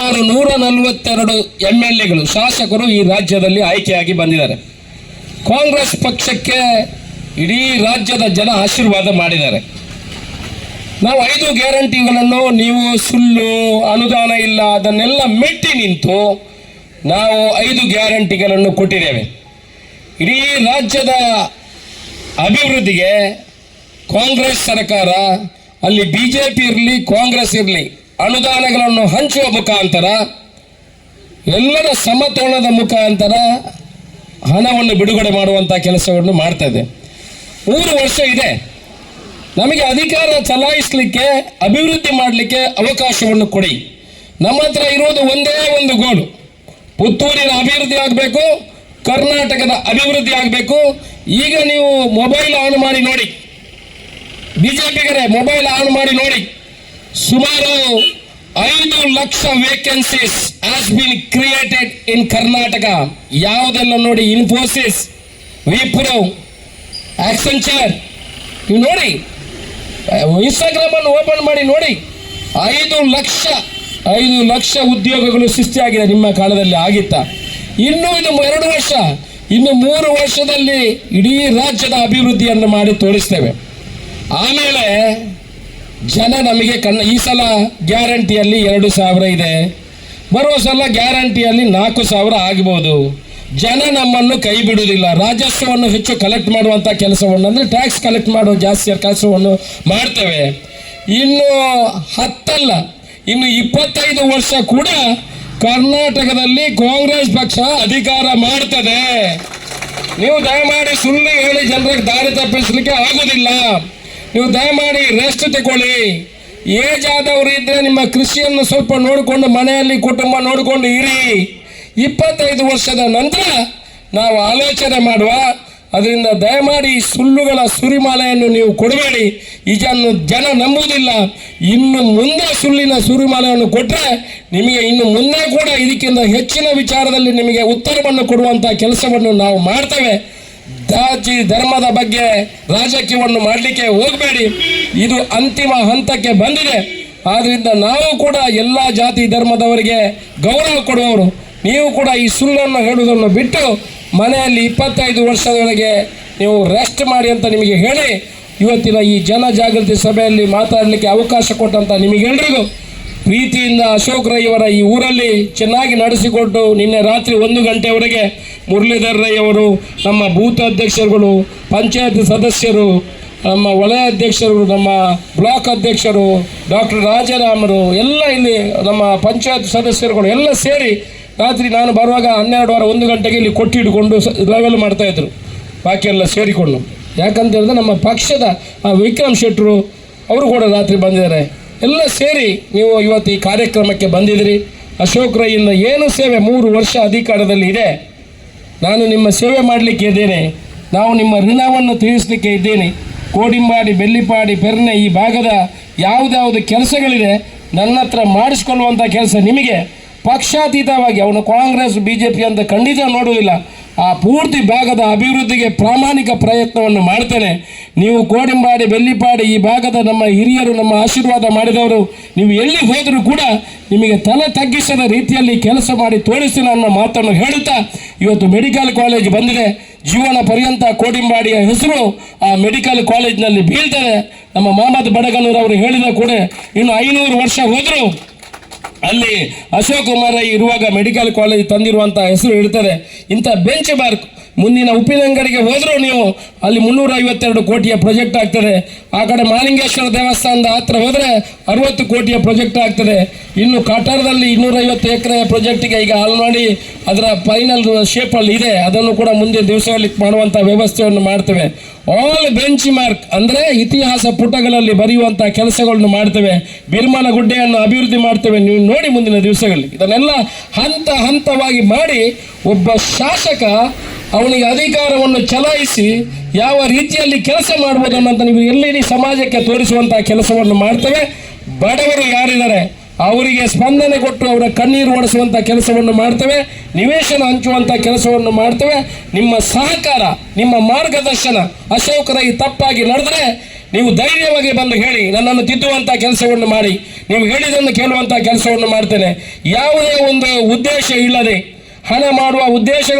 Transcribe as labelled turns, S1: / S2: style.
S1: ಸುಮಾರು ನೂರ ನಲವತ್ತೆರಡು ಎಂ ಎಲ್ ಎಗಳು ಶಾಸಕರು ಈ ರಾಜ್ಯದಲ್ಲಿ ಆಯ್ಕೆಯಾಗಿ ಬಂದಿದ್ದಾರೆ. ಕಾಂಗ್ರೆಸ್ ಪಕ್ಷಕ್ಕೆ ಇಡೀ ರಾಜ್ಯದ ಜನ ಆಶೀರ್ವಾದ ಮಾಡಿದ್ದಾರೆ. ನಾವು ಐದು ಗ್ಯಾರಂಟಿಗಳನ್ನು, ನೀವು ಸುಳ್ಳು, ಅನುದಾನ ಇಲ್ಲ, ಅದನ್ನೆಲ್ಲ ಮೆಟ್ಟಿ ನಿಂತು ನಾವು ಐದು ಗ್ಯಾರಂಟಿಗಳನ್ನು ಕೊಟ್ಟಿದ್ದೇವೆ. ಇಡೀ ರಾಜ್ಯದ ಅಭಿವೃದ್ಧಿಗೆ ಕಾಂಗ್ರೆಸ್ ಸರ್ಕಾರ, ಅಲ್ಲಿ ಬಿ ಜೆ ಪಿ ಇರಲಿ, ಕಾಂಗ್ರೆಸ್ ಇರಲಿ ಅನುದಾನಗಳನ್ನು ಹಂಚುವ ಮುಖಾಂತರ, ಎಲ್ಲರ ಸಮತೋಲನದ ಮುಖಾಂತರ ಹಣವನ್ನು ಬಿಡುಗಡೆ ಮಾಡುವಂಥ ಕೆಲಸವನ್ನು ಮಾಡ್ತಾ ಇದೆ. ಮೂರು ವರ್ಷ ಇದೆ. ನಮಗೆ ಅಧಿಕಾರ ಚಲಾಯಿಸಲಿಕ್ಕೆ, ಅಭಿವೃದ್ಧಿ ಮಾಡಲಿಕ್ಕೆ ಅವಕಾಶವನ್ನು ಕೊಡಿ. ನಮ್ಮ ಹತ್ರ ಇರೋದು ಒಂದೇ ಒಂದು ಗೋಲು. ಪುತ್ತೂರಿನ ಅಭಿವೃದ್ಧಿ ಆಗಬೇಕು, ಕರ್ನಾಟಕದ ಅಭಿವೃದ್ಧಿ ಆಗಬೇಕು. ಈಗ ನೀವು ಮೊಬೈಲ್ ಆನ್ ಮಾಡಿ ನೋಡಿ. ಬಿಜೆಪಿಗರೇ, ಮೊಬೈಲ್ ಆನ್ ಮಾಡಿ ನೋಡಿ. ಸುಮಾರು ಐದು lakh vacancies has been created in Karnataka ಯಾವುದೆಲ್ಲ ನೋಡಿ ಇನ್ಫೋಸಿಸ್ ವಿಪ್ರೋ ಆಕ್ಸೆಂಚರ್ ನೀವು ನೋಡಿ ಇನ್ಸ್ಟಾಗ್ರಾಮ್ ಅನ್ನು ಓಪನ್ ಮಾಡಿ ನೋಡಿ. ಐದು ಲಕ್ಷ ಐದು ಲಕ್ಷ ಉದ್ಯೋಗಗಳು ಸೃಷ್ಟಿಯಾಗಿದೆ ನಿಮ್ಮ ಕಾಲದಲ್ಲಿ ಆಗಿತ್ತ. ಇನ್ನು ಇದು ಎರಡು ವರ್ಷ, ಇನ್ನು ಮೂರು ವರ್ಷದಲ್ಲಿ ಇಡೀ ರಾಜ್ಯದ ಅಭಿವೃದ್ಧಿಯನ್ನು ಮಾಡಿ ತೋರಿಸ್ತೇವೆ. ಆಮೇಲೆ ಜನ ನಮಗೆ ಕಣ್ಣ ಈ ಸಲ ಗ್ಯಾರಂಟಿಯಲ್ಲಿ ಎರಡು ಸಾವಿರ ಇದೆ. ಬರುವ ಸಲ ಗ್ಯಾರಂಟಿಯಲ್ಲಿ ನಾಲ್ಕು ಸಾವಿರ ಆಗ್ಬೋದು. ಜನ ನಮ್ಮನ್ನು ಕೈ ಬಿಡುವುದಿಲ್ಲ. ರಾಜಸ್ವವನ್ನು ಹೆಚ್ಚು ಕಲೆಕ್ಟ್ ಮಾಡುವಂಥ ಕೆಲಸವನ್ನು, ಅಂದರೆ ಟ್ಯಾಕ್ಸ್ ಕಲೆಕ್ಟ್ ಮಾಡುವ ಜಾಸ್ತಿ ಕೆಲಸವನ್ನು ಮಾಡ್ತೇವೆ. ಇನ್ನು ಹತ್ತಲ್ಲ, ಇನ್ನು ಇಪ್ಪತ್ತೈದು ವರ್ಷ ಕೂಡ ಕರ್ನಾಟಕದಲ್ಲಿ ಕಾಂಗ್ರೆಸ್ ಪಕ್ಷ ಅಧಿಕಾರ ಮಾಡ್ತದೆ. ನೀವು ದಯಮಾಡಿ ಸುಳ್ಳು ಹೇಳಿ ಜನರಿಗೆ ದಾರಿ ತಪ್ಪಿಸಲಿಕ್ಕೆ ಆಗುದಿಲ್ಲ. ನೀವು ದಯಮಾಡಿ ರೆಸ್ಟ್ ತಗೊಳ್ಳಿ. ಏಜ್ ಆದವರು ಇದ್ರೆ ನಿಮ್ಮ ಕೃಷಿಯನ್ನು ಸ್ವಲ್ಪ ನೋಡಿಕೊಂಡು, ಮನೆಯಲ್ಲಿ ಕುಟುಂಬ ನೋಡಿಕೊಂಡು ಇರಿ. ಇಪ್ಪತ್ತೈದು ವರ್ಷದ ನಂತರ ನಾವು ಆಲೋಚನೆ ಮಾಡುವ. ಅದರಿಂದ ದಯಮಾಡಿ ಸುಳ್ಳುಗಳ ಸುರಿಮಾಲೆಯನ್ನು ನೀವು ಕೊಡಬೇಡಿ. ಇದನ್ನು ಜನ ನಂಬುವುದಿಲ್ಲ. ಇನ್ನು ಮುಂದೆ ಸುಳ್ಳಿನ ಸುರಿಮಾಲೆಯನ್ನು ಕೊಟ್ಟರೆ ನಿಮಗೆ ಇನ್ನು ಮುಂದೆ ಕೂಡ ಇದಕ್ಕಿಂತ ಹೆಚ್ಚಿನ ವಿಚಾರದಲ್ಲಿ ನಿಮಗೆ ಉತ್ತರವನ್ನು ಕೊಡುವಂಥ ಕೆಲಸವನ್ನು ನಾವು ಮಾಡ್ತೇವೆ. ಜಾತಿ ಧರ್ಮದ ಬಗ್ಗೆ ರಾಜಕೀಯವನ್ನು ಮಾಡಲಿಕ್ಕೆ ಹೋಗಬೇಡಿ. ಇದು ಅಂತಿಮ ಹಂತಕ್ಕೆ ಬಂದಿದೆ. ಆದ್ದರಿಂದ ನಾವು ಕೂಡ ಎಲ್ಲ ಜಾತಿ ಧರ್ಮದವರಿಗೆ ಗೌರವ ಕೊಡುವವರು. ನೀವು ಕೂಡ ಈ ಸುಳ್ಳನ್ನು ಹೇಳುವುದನ್ನು ಬಿಟ್ಟು ಮನೆಯಲ್ಲಿ ಇಪ್ಪತ್ತೈದು ವರ್ಷದೊಳಗೆ ನೀವು ರೆಸ್ಟ್ ಮಾಡಿ ಅಂತ ನಿಮಗೆ ಹೇಳಿ, ಇವತ್ತಿನ ಈ ಜನ ಜಾಗೃತಿ ಸಭೆಯಲ್ಲಿ ಮಾತಾಡಲಿಕ್ಕೆ ಅವಕಾಶ ಕೊಟ್ಟಂತ ನಿಮಗೆಲ್ಲರಿಗೂ ಪ್ರೀತಿಯಿಂದ ಅಶೋಕ್ ರೈ ಅವರ ಈ ಊರಲ್ಲಿ ಚೆನ್ನಾಗಿ ನಡೆಸಿಕೊಟ್ಟು ನಿನ್ನೆ ರಾತ್ರಿ ಒಂದು ಗಂಟೆವರೆಗೆ ಮುರಳೀಧರ್ ರೈ ಅವರು ನಮ್ಮ ಬೂತ್ ಅಧ್ಯಕ್ಷರುಗಳು, ಪಂಚಾಯತ್ ಸದಸ್ಯರು, ನಮ್ಮ ವಲಯ ಅಧ್ಯಕ್ಷರು, ನಮ್ಮ ಬ್ಲಾಕ್ ಅಧ್ಯಕ್ಷರು, ಡಾಕ್ಟರ್ ರಾಜಾರಾಮರು, ಎಲ್ಲ ಇಲ್ಲಿ ನಮ್ಮ ಪಂಚಾಯತ್ ಸದಸ್ಯರುಗಳು ಎಲ್ಲ ಸೇರಿ ರಾತ್ರಿ ನಾನು ಬರುವಾಗ ಹನ್ನೆರಡು ವಾರ ಒಂದು ಗಂಟೆಗೆ ಇಲ್ಲಿ ಕೊಟ್ಟಿಡ್ಕೊಂಡು ಲೆವೆಲ್ ಮಾಡ್ತಾಯಿದ್ರು ಬಾಕಿ ಎಲ್ಲ ಸೇರಿಕೊಂಡು. ಯಾಕಂತ ಹೇಳಿದ್ರೆ ನಮ್ಮ ಪಕ್ಷದ ವಿಕ್ರಮ್ ಶೆಟ್ಟರು ಅವರು ಕೂಡ ರಾತ್ರಿ ಬಂದಿದ್ದಾರೆ. ಎಲ್ಲ ಸೇರಿ ನೀವು ಇವತ್ತು ಈ ಕಾರ್ಯಕ್ರಮಕ್ಕೆ ಬಂದಿದ್ದೀರಿ. ಅಶೋಕ್ ರೈಯಿಂದ ಏನು ಸೇವೆ ಮೂರು ವರ್ಷ ಅಧಿಕಾರದಲ್ಲಿ ಇದೆ, ನಾನು ನಿಮ್ಮ ಸೇವೆ ಮಾಡಲಿಕ್ಕೆ ಇದ್ದೇನೆ. ನಾವು ನಿಮ್ಮ ಋಣವನ್ನು ತೀರಿಸಲಿಕ್ಕೆ ಇದ್ದೇನೆ. ಕೋಡಿಂಬಾಡಿ, ಬೆಳ್ಳಿಪಾಡಿ, ಪೆರ್ನೆ ಈ ಭಾಗದ ಯಾವುದ್ಯಾವುದು ಕೆಲಸಗಳಿದೆ, ನನ್ನ ಹತ್ರ ಮಾಡಿಸ್ಕೊಳ್ಳುವಂಥ ಕೆಲಸ ನಿಮಗೆ. ಪಕ್ಷಾತೀತವಾಗಿ ಅವನು ಕಾಂಗ್ರೆಸ್ ಬಿ ಜೆ ಪಿ ಅಂತ ಖಂಡಿತ ನೋಡುವುದಿಲ್ಲ. ಆ ಪೂರ್ತಿ ಭಾಗದ ಅಭಿವೃದ್ಧಿಗೆ ಪ್ರಾಮಾಣಿಕ ಪ್ರಯತ್ನವನ್ನು ಮಾಡ್ತೇನೆ. ನೀವು ಕೋಡಿಂಬಾಡಿ ಬೆಲ್ಲಿಪಾಡಿ ಈ ಭಾಗದ ನಮ್ಮ ಹಿರಿಯರು, ನಮ್ಮ ಆಶೀರ್ವಾದ ಮಾಡಿದವರು, ನೀವು ಎಲ್ಲಿ ಹೋದರೂ ಕೂಡ ನಿಮಗೆ ತಲೆ ತಗ್ಗಿಸದ ರೀತಿಯಲ್ಲಿ ಕೆಲಸ ಮಾಡಿ ತೋರಿಸಿ ಅನ್ನೋ ಮಾತನ್ನು ಹೇಳುತ್ತಾ, ಇವತ್ತು ಮೆಡಿಕಲ್ ಕಾಲೇಜ್ ಬಂದಿದೆ. ಜೀವನ ಪರ್ಯಂತ ಕೋಡಿಂಬಾಡಿಯ ಹೆಸರು ಆ ಮೆಡಿಕಲ್ ಕಾಲೇಜ್ನಲ್ಲಿ ಬೀಳ್ತದೆ. ನಮ್ಮ ಮೊಹಮ್ಮದ್ ಬಡಗನೂರು ಅವರು ಹೇಳಿದ ಕೂಡ ಇನ್ನು ಐನೂರು ವರ್ಷ ಹೋದರೂ ಅಲ್ಲಿ ಅಶೋಕ್ ಕುಮಾರ್ ಇರುವಾಗ ಮೆಡಿಕಲ್ ಕಾಲೇಜ್ ತಂದಿರುವಂಥ ಹೆಸರು ಇರ್ತದೆ ಇಂಥ ಬೆಂಚ್ ಮಾರ್ಕ್ ಮುಂದಿನ ಉಪ್ಪಿನಂಗಡಿಗೆ ಹೋದರೂ ನೀವು ಅಲ್ಲಿ ಮುನ್ನೂರ ಐವತ್ತೆರಡು ಕೋಟಿಯ ಪ್ರಾಜೆಕ್ಟ್ ಆಗ್ತದೆ. ಆ ಕಡೆ ಮಾಲಿಂಗೇಶ್ವರ ದೇವಸ್ಥಾನದ ಹತ್ರ ಹೋದರೆ ಅರವತ್ತು ಕೋಟಿಯ ಪ್ರಾಜೆಕ್ಟ್ ಆಗ್ತದೆ. ಇನ್ನು ಕಟಾರದಲ್ಲಿ ಇನ್ನೂರೈವತ್ತು ಎಕರೆ ಪ್ರಾಜೆಕ್ಟಿಗೆ ಈಗ ಆಲ್ರೆಡಿ ಅದರ ಫೈನಲ್ ಶೇಪಲ್ಲಿ ಇದೆ. ಅದನ್ನು ಕೂಡ ಮುಂದಿನ ದಿವಸಗಳಲ್ಲಿ ಮಾಡುವಂಥ ವ್ಯವಸ್ಥೆಯನ್ನು ಮಾಡ್ತೇವೆ. ಆಲ್ ಬೆಂಚ್ ಮಾರ್ಕ್ ಅಂದರೆ ಇತಿಹಾಸ ಪುಟಗಳಲ್ಲಿ ಬರೆಯುವಂಥ ಕೆಲಸಗಳನ್ನು ಮಾಡ್ತೇವೆ. ಬಿರ್ಮಾನ ಗುಡ್ಡೆಯನ್ನು ಅಭಿವೃದ್ಧಿ ಮಾಡ್ತೇವೆ. ನೀವು ನೋಡಿ ಮುಂದಿನ ದಿವಸಗಳಲ್ಲಿ. ಇದನ್ನೆಲ್ಲ ಹಂತ ಹಂತವಾಗಿ ಮಾಡಿ ಒಬ್ಬ ಶಾಸಕ ಅವನಿಗೆ ಅಧಿಕಾರವನ್ನು ಚಲಾಯಿಸಿ ಯಾವ ರೀತಿಯಲ್ಲಿ ಕೆಲಸ ಮಾಡಬಹುದು ಅನ್ನೋಂಥ ನೀವು ಎಲ್ಲಿ ಸಮಾಜಕ್ಕೆ ತೋರಿಸುವಂತಹ ಕೆಲಸವನ್ನು ಮಾಡ್ತೇವೆ? ಬಡವರು ಯಾರಿದ್ದಾರೆ? ಅವರಿಗೆ ಸ್ಪಂದನೆ ಕೊಟ್ಟು ಅವರ ಕಣ್ಣೀರು ಒಡಿಸುವಂಥ ಕೆಲಸವನ್ನು ಮಾಡ್ತೇವೆ. ನಿವೇಶನ ಹಂಚುವಂಥ ಕೆಲಸವನ್ನು ಮಾಡ್ತೇವೆ. ನಿಮ್ಮ ಸಹಕಾರ, ನಿಮ್ಮ ಮಾರ್ಗದರ್ಶನ ಅಶೋಕರಾಗಿ ತಪ್ಪಾಗಿ ನಡೆದ್ರೆ ನೀವು ಧೈರ್ಯವಾಗಿ ಬಂದು ಹೇಳಿ, ನನ್ನನ್ನು ತಿದ್ದುವಂಥ ಕೆಲಸವನ್ನು ಮಾಡಿ. ನೀವು ಹೇಳಿದ್ದನ್ನು ಕೇಳುವಂಥ ಕೆಲಸವನ್ನು ಮಾಡ್ತೇನೆ. ಯಾವುದೇ ಒಂದು ಉದ್ದೇಶ ಇಲ್ಲದೆ ಹಣ ಮಾಡುವ ಉದ್ದೇಶ